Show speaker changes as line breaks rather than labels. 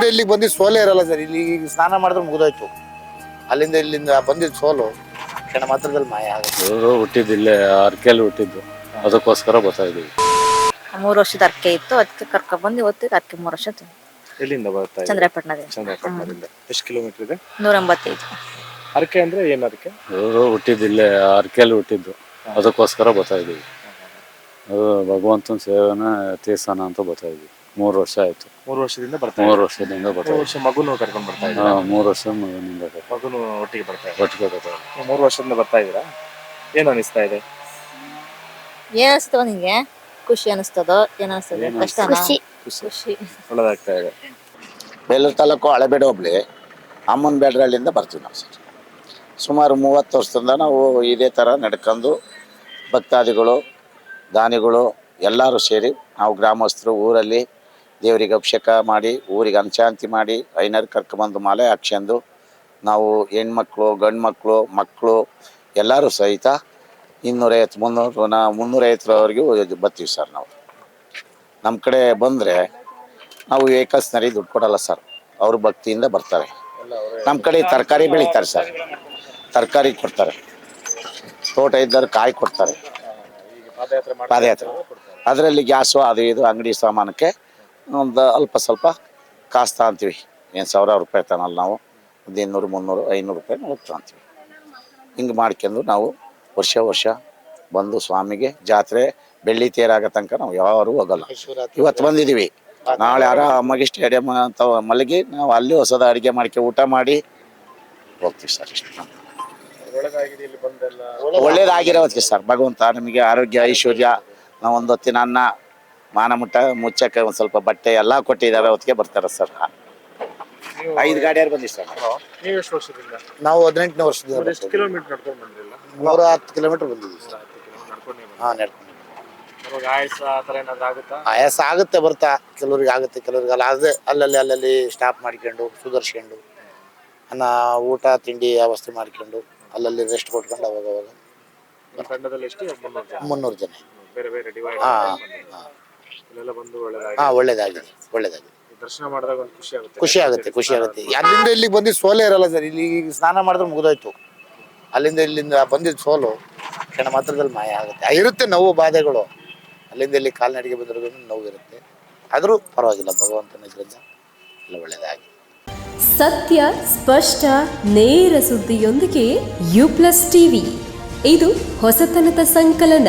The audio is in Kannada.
ಅಲ್ಲಿಂದ ಇಲ್ಲಿಗೆ ಬಂದಿದ್ದು ಸೋಲೇ ಇರಲ್ಲ ಸರ್. ಇಲ್ಲಿ ಈಗ ಸ್ನಾನ ಮಾಡಿದ್ರೆ ಮುಗಿದೋಯ್ತು. ಅಲ್ಲಿಂದ ಇಲ್ಲಿಂದ ಬಂದಿದ್ದು ಸೋಲು ಕ್ಷಣ ಮಾತ್ರದಲ್ಲಿ ಮಾಯ ಆಗುತ್ತೆ.
ಹುಟ್ಟಿದ್ದು ಇಲ್ಲೇ ಅರ್ಕೆಯಲ್ಲಿ ಹುಟ್ಟಿದ್ದು. ಅದಕ್ಕೋಸ್ಕರ ಬರ್ತಾ ಇದೀವಿ
ಮೂರು ವರ್ಷದ ಅರ್ಕೆ ಇತ್ತು. ಅದಕ್ಕೆ ಕರ್ಕೊಂಡ್ ಬಂದು ಇವತ್ತಿಗೆ ಅದಕ್ಕೆ ಮೂರು ವರ್ಷ ಆಯ್ತು.
ಎಲ್ಲಿಂದ ಬರ್ತಾ ಇದೆ
ಚಂದ್ರಪಟ್ಟಣದಿಂದ
ಚಂದ್ರಪಟ್ಟಣದಿಂದ ಎಷ್ಟು ಕಿಲೋಮೀಟರ್ ಇದೆ?
ನೂರ ಎಂಬತ್ತೈದು
ಹರಕೆ ಅಂದ್ರೆ ಏನ್ ಹರಕೆ
ಇವರು ಹುಟ್ಟಿದ್ದು ಇಲ್ಲೇ ಅರ್ಕೆಯಲ್ಲಿ ಹುಟ್ಟಿದ್ದು. ಅದಕ್ಕೋಸ್ಕರ ಬರ್ತಾ ಇದೀವಿ ಅದು ಭಗವಂತನ ಸೇವೆನ ತೀರ್ಸೋಣ ಅಂತ ಬರ್ತಾ ಇದೀವಿ ಮೂರು ವರ್ಷ ಆಯ್ತು.
ಮೂರು ವರ್ಷದಿಂದ ಬರ್ತಾ
ಮೂರು ವರ್ಷದಿಂದ ಬರ್ತಾ
ಮೂರು ವರ್ಷ ಮಗುನು ಕರ್ಕೊಂಡ್ ಬರ್ತಾ
ಹಾ,
ಇದ್ದೀರಾ
ಮೂರು ವರ್ಷ ಮಗನಿಂದ
ಮಗುನು ಒಟ್ಟಿಗೆ ಬರ್ತಾ ಇದೆ
ಒಟ್ಟಿಗೆ ಬರ್ತಾ.
ನೀವು ಮೂರು ವರ್ಷದಿಂದ ಬರ್ತಾ ಇದ್ದೀರಾ? ಏನು ಅನಿಸ್ತಾ ಇದೆ?
ಏನ್ ನಿಂಗೆ? ಖುಷಿ ಅನಿಸ್ತದೋ? ಏನ್ ಅನಿಸ್ತದೆ?
ಏನ್
ಕಷ್ಟ
ಖುಷಿ.
ಖುಷಿ.
ಒಳ್ಳೆದಾಗ್ತಾ ಇದೆ.
ಬೇಲೂರು ತಾಲೂಕು ಹಳೆಬೇಡ ಒಬ್ಳಿ ಅಮ್ಮನ ಬೇಡ್ರಳ್ಳಿಯಿಂದ ಬರ್ತೀವಿ ನಾವು ಸರ್. ಸುಮಾರು ಮೂವತ್ತು ವರ್ಷದಿಂದ ನಾವು ಇದೇ ಥರ ನಡ್ಕೊಂಡು ಭಕ್ತಾದಿಗಳು ದಾನಿಗಳು ಎಲ್ಲರೂ ಸೇರಿ ನಾವು ಗ್ರಾಮಸ್ಥರು ಊರಲ್ಲಿ ದೇವರಿಗೆ ಅಭಿಷೇಕ ಮಾಡಿ ಊರಿಗೆ ಅಂಶಾಂತಿ ಮಾಡಿ ಐನರ್ ಕರ್ಕೊಂಬಂದು ಮಾಲೆ ಹಾಕ್ಸ್ಕೊಂಡು ನಾವು ಹೆಣ್ಮಕ್ಳು ಗಂಡು ಮಕ್ಕಳು ಮಕ್ಕಳು ಎಲ್ಲರೂ ಸಹಿತ ಇನ್ನೂರೈವತ್ತು ಮುನ್ನೂರು ನಾ ಮುನ್ನೂರೈವತ್ತರವರೆಗೂ ಬರ್ತೀವಿ ಸರ್ ನಾವು. ನಮ್ಮ ಕಡೆ ಬಂದರೆ ನಾವು ಏಕಸ್ನರಿ ದುಡ್ಡು ಕೊಡಲ್ಲ ಸರ್. ಅವರು ಭಕ್ತಿಯಿಂದ ಬರ್ತಾರೆ. ನಮ್ಮ ಕಡೆ ತರಕಾರಿ ಬೆಳೀತಾರೆ ಸರ್. ತರಕಾರಿ ಕೊಡ್ತಾರೆ. ತೋಟ ಇದ್ದರು ಕಾಯಿ ಕೊಡ್ತಾರೆ.
ಪಾದಯಾತ್ರೆ.
ಅದರಲ್ಲಿ ಗ್ಯಾಸು ಅದು ಇದು ಅಂಗಡಿ ಸಾಮಾನಕ್ಕೆ ಒಂದು ಅಲ್ಪ ಸ್ವಲ್ಪ ಕಾಸು ಅಂತೀವಿ. ಏನು ಸಾವಿರಾರು ರೂಪಾಯಿ ತನಲ್ಲ ನಾವು. ಒಂದು ಇನ್ನೂರು, ಮುನ್ನೂರು, ಐನೂರು ರೂಪಾಯಿ ನಾವು ತಗೊಂತೀವಿ ಹಿಂಗೆ ಮಾಡ್ಕೊಂಡು ನಾವು ವರ್ಷ ವರ್ಷ ಬಂದು ಸ್ವಾಮಿಗೆ ಜಾತ್ರೆ ಬೆಳ್ಳಿ ತೇರಾಗೋ ತನಕ ನಾವು ಯಾರೂ ಹೋಗಲ್ಲ. ಇವತ್ತು ಬಂದಿದ್ದೀವಿ ನಾಳೆ ಆರಾಮಾಗಿ ಸ್ಟೇಡಿಯಂ ಅಂತ ಮಲಗಿ ನಾವು ಅಲ್ಲಿ ಹೊಸದ ಅಡುಗೆ ಮಾಡ್ಕೆ ಊಟ ಮಾಡಿ ಹೋಗ್ತೀವಿ ಸರ್ ಒಳ್ಳೇದಾಗಿರೋದಕ್ಕೆ ಸರ್. ಭಗವಂತ ನಮಗೆ ಆರೋಗ್ಯ, ಐಶ್ವರ್ಯ ನಾವು ಒಂದು ಹೊತ್ತಿನ ಅನ್ನ ಮಾನಮುಟ್ಟ ಮುಚ್ಚಕ್ಕೆ ಒಂದು ಸ್ವಲ್ಪ ಬಟ್ಟೆ ಎಲ್ಲ ಕೊಟ್ಟಿದ್ದಾರೆ ಹೊತ್ತಿಗೆ ಬರ್ತಾರೆ ಸರ್. ಐದು ಗಾಡಿಯಾರು ಬಂದಿವಿ ಸರ್.
ನೀವು ಎಷ್ಟು ವರ್ಷದಿಂದ?
ನಾವು ಹದಿನೆಂಟನೇ ವರ್ಷದಿಂದ
ಎಷ್ಟು ಕಿಲೋಮೀಟರ್ ನಡ್ಕೊಂಡು ಬಂದಿಲ್ಲ?
ನೂರ ಹತ್ತು ಕಿಲೋಮೀಟರ್ ಬಂದಿದ್ದೀವಿ ಸರ್. ಹಾಂ ನಡ್ಕೊಂಡು
ಆಯಾಸ ಆ ಥರ ಏನಾದ್ರು ಆಗುತ್ತಾ?
ಆಯಾಸ ಆಗುತ್ತೆ ಬರ್ತಾ. ಕೆಲವ್ರಿಗೆ ಆಗುತ್ತೆ ಕೆಲವ್ರಿಗೆ ಅಲ್ಲ. ಅದೇ ಅಲ್ಲಲ್ಲಿ ಅಲ್ಲಲ್ಲಿ ಸ್ಟಾಪ್ ಮಾಡ್ಕೊಂಡು ಸುಧಾರಿಸ್ಕೊಂಡು ಅನ್ನ ಊಟ ತಿಂಡಿ ವ್ಯವಸ್ಥೆ ಮಾಡ್ಕೊಂಡು ಅಲ್ಲಲ್ಲಿ ರೆಸ್ಟ್ ಕೊಟ್ಕೊಂಡು ಅವಾಗ ಅವಾಗ
ಮುನ್ನೂರು ಜನ?
ಹಾಂ ಹಾಂ.
ಇಲ್ಲೆಲ್ಲ ಬಂದು ಒಳ್ಳೇದಾಗಿದೆ.
ಹಾಂ ಒಳ್ಳೇದಾಗಿದೆ ಒಳ್ಳೇದಾಗಿದೆ.
ದರ್ಶನ ಮಾಡಿದಾಗ ಒಂದು ಖುಷಿ ಆಗುತ್ತೆ.
ಖುಷಿ ಆಗುತ್ತೆ ಖುಷಿ ಆಗುತ್ತೆ. ಅಲ್ಲಿಂದ ಇಲ್ಲಿಗೆ ಬಂದಿದ್ದು ಸೋಲೇ ಇರಲ್ಲ ಸರ್. ಇಲ್ಲಿ ಈಗ ಸ್ನಾನ ಮಾಡಿದ್ರೆ ಮುಗಿದೋಯ್ತು. ಅಲ್ಲಿಂದ ಇಲ್ಲಿಂದ ಬಂದಿದ್ದ ಸೋಲು. ಕ್ಷಣ ಮಾತ್ರದಲ್ಲಿ ಮಾಯ ಆಗುತ್ತೆ. ಆ, ಇರುತ್ತೆ ನೋವು ಬಾಧೆಗಳು. ಅಲ್ಲಿಂದ ಇಲ್ಲಿ ಕಾಲ್ನಡಿಗೆ ಬಂದಿರೋದು ನೋವು ಇರುತ್ತೆ. ಆದರೂ ಪರವಾಗಿಲ್ಲ ಭಗವಂತನ ಇದರಿಂದ ಎಲ್ಲ ಒಳ್ಳೇದಾಗಿ
ಸತ್ಯ ಸ್ಪಷ್ಟ ನೇರ ಸುದ್ದಿಯೊಂದಿಗೆ ಯು ಪ್ಲಸ್ ಟಿವಿ. ಇದು ಹೊಸತನದ ಸಂಕಲನ.